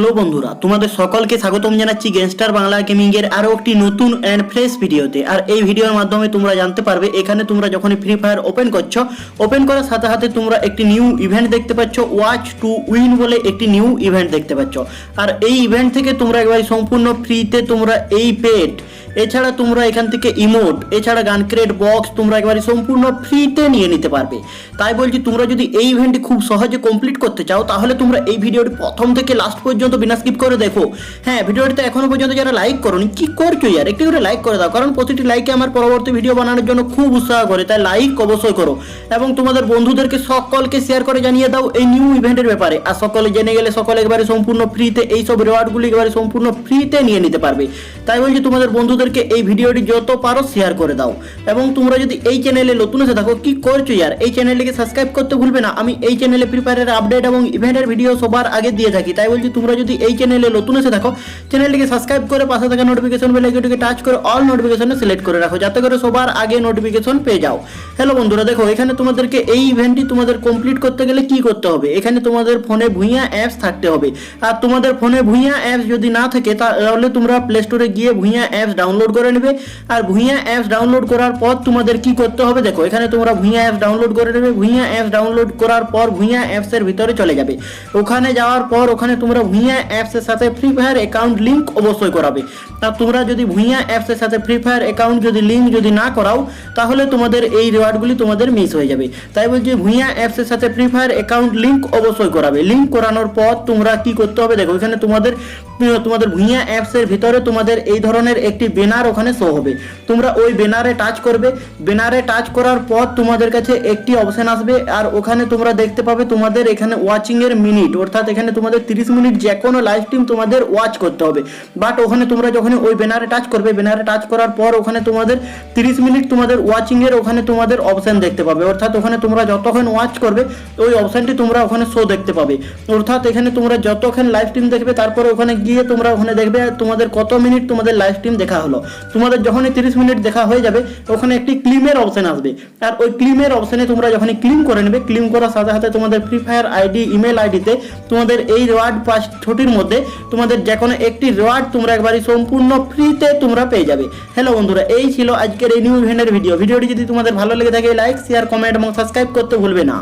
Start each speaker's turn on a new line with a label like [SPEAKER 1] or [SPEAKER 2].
[SPEAKER 1] Hello বন্ধুরা, তোমাদের সকলকে স্বাগতম জানাচ্ছি গ্যাংস্টার বাংলা গেমিং এর আরও একটি নতুন অ্যান্ড ফ্রেশ ভিডিওতে। আর এই ভিডিওর মাধ্যমে তোমরা জানতে পারবে, এখানে তোমরা যখনই ফ্রি ফায়ার ওপেন করছ ওপেন করার সাথে সাথে তোমরা একটি নিউ ইভেন্ট দেখতে পাচ্ছ ওয়াচ টু উইন বলে একটি নিউ ইভেন্ট দেখতে পাচ্ছ। আর এই ইভেন্ট থেকে তোমরা একবার সম্পূর্ণ ফ্রিতে তোমরা এই পেট এছাড়া তোমরা এখান থেকে ইমোট এছাড়া গান ক্রেড বক্স তোমরা একেবারে সম্পূর্ণ ফ্রিতে নিয়ে নিতে পারবে। তাই বলছি, তোমরা যদি এই ইভেন্টটি খুব সহজে কমপ্লিট করতে চাও, তাহলে তোমরা এই ভিডিওটি প্রথম থেকে লাস্ট পর্যন্ত বিনা স্কিপ করে দেখো। হ্যাঁ ভিডিওটিতে এখনও পর্যন্ত যারা লাইক করোনি, কি করছ ইয়ার? একটি করে লাইক করে দাও, কারণ প্রতিটি লাইকে আমার পরবর্তী ভিডিও বানানোর জন্য খুব উৎসাহ করে, তাই লাইক অবশ্যই করো। এবং তোমাদের বন্ধুদেরকে সকলকে শেয়ার করে জানিয়ে দাও এই নিউ ইভেন্টের ব্যাপারে। আর সকলে জেনে গেলে সকলে একবারে সম্পূর্ণ ফ্রিতে এই সব রিওয়ার্ডগুলি একেবারে সম্পূর্ণ ফ্রিতে নিয়ে নিতে পারবে। তাই বলছি, তোমাদের বন্ধুদেরকে এই ভিডিওটি যত পারো শেয়ার করে দাও। এবং তোমরা যদি এই চ্যানেলে নতুন এসে থাকো, কি করছ ইয়ার? এই চ্যানেলটিকে সাবস্ক্রাইব করতে ভুলবে না। আমি এই চ্যানেলে ফ্রি ফায়ারের আপডেট এবং ইভেন্টের ভিডিও সবার আগে দিয়ে থাকি। তাই বলছি, তোমরা যদি এই চ্যানেলে নতুন এসে থাকো চ্যানেলটিকে সাবস্ক্রাইব করে পাশে থাকা নোটিফিকেশন বেল আইকনটিকে টাচ করে অল নোটিফিকেশনে সিলেক্ট করে রাখো, যাতে করে সবার আগে নোটিফিকেশন পেয়ে যাও। হ্যালো বন্ধুরা, দেখো, এখানে তোমাদেরকে এই ইভেন্টটি তোমাদের কমপ্লিট করতে গেলে কি করতে হবে? এখানে তোমাদের ফোনে ভুইয়া অ্যাপস থাকতে হবে। আর তোমাদের ফোনে ভুইয়া অ্যাপস যদি না থাকে, তাহলে তোমরা প্লে স্টোরে গিয়ে ভুইয়া অ্যাপস ডাউনলোড করে নেবে। আর ভুইয়া অ্যাপস ডাউনলোড করার পর তোমাদের কি করতে হবে? দেখো, এখানে তোমরা ভুইয়া অ্যাপস ডাউনলোড করে নেবে। ভুইয়া অ্যাপস ডাউনলোড করার পর ভুইয়া অ্যাপসের ভিতরে চলে যাবে। ওখানে যাওয়ার পর ওখানে তোমরা ভুইয়া অ্যাপসের সাথে ফ্রি ফায়ার অ্যাকাউন্ট লিঙ্ক অবশ্যই করাবে। আর তোমরা যদি ভুইয়া অ্যাপসের সাথে ফ্রি ফায়ার অ্যাকাউন্ট যদি লিংক যদি না করাও, তাহলে তোমাদের এই রিওয়ার্ডগুলি তোমাদের মিস হয়ে যাবে। তাই বলছি, ভুইয়া অ্যাপসের সাথে ফ্রি ফায়ার অ্যাকাউন্ট লিংক অবশ্যই করাবে। লিংক করানোর পর তোমরা কি করতে হবে, দেখো, এখানে তোমাদের তোমাদের ভুইয়া অ্যাপসের ভিতরে তোমাদের এই ধরনের একটি ব্যানার ওখানে শো হবে। তোমরা ওই ব্যানারে টাচ করবে। ব্যানারে টাচ করার পর তোমাদের কাছে একটি অপশন আসবে, আর ওখানে তোমরা দেখতে পাবে তোমাদের এখানে ওয়াচিং এর মিনিট অর্থাৎ এখানে তোমাদের 30 মিনিট যে কোনো লাইভ স্ট্রিম তোমাদের ওয়াচ করতে হবে। বাট ওখানে তোমরা যখন ওই ব্যানারে টাচ করবে। ব্যানারে টাচ করার পর ওখানে তোমাদের 30 মিনিট তোমাদের ওয়াচিং এর ওখানে তোমাদের অপশন দেখতে পাবে। অর্থাৎ ওখানে তোমরা যতক্ষণ ওয়াচ করবে, ওই অপশনটি তোমরা ওখানে শো দেখতে পাবে। অর্থাৎ এখানে তোমরা যতক্ষণ লাইভ স্ট্রিম দেখবে, তারপরে ওখানে গিয়ে তোমরা ওখানে দেখবে তোমাদের কত মিনিট তোমাদের লাইভ স্ট্রিম দেখা হলো। তোমাদের যখনই 30 মিনিট দেখা হয়ে যাবে, ওখানে একটি ক্লিমের অপশন আসবে। আর ওই ক্লিমের অপশানে তোমরা যখনই ক্লিম করে নেবে ক্লিম করার সাথে সাথে তোমাদের ফ্রি ফায়ার আইডি ইমেল আইডিতে তোমাদের এই রিওয়ার্ড পাঁচ ছটির মধ্যে তোমাদের যে কোনো একটি রিওয়ার্ড তোমরা একবারই সম্পূর্ণ ফ্রিতে তোমরা পেয়ে যাবে। হ্যালো বন্ধুরা, এই ছিল আজকের এই নিউ ইভেন্টের ভিডিও ভিডিওটি যদি তোমাদের ভালো লেগে থাকে লাইক শেয়ার কমেন্ট এবং সাবস্ক্রাইব করতে ভুলবে না।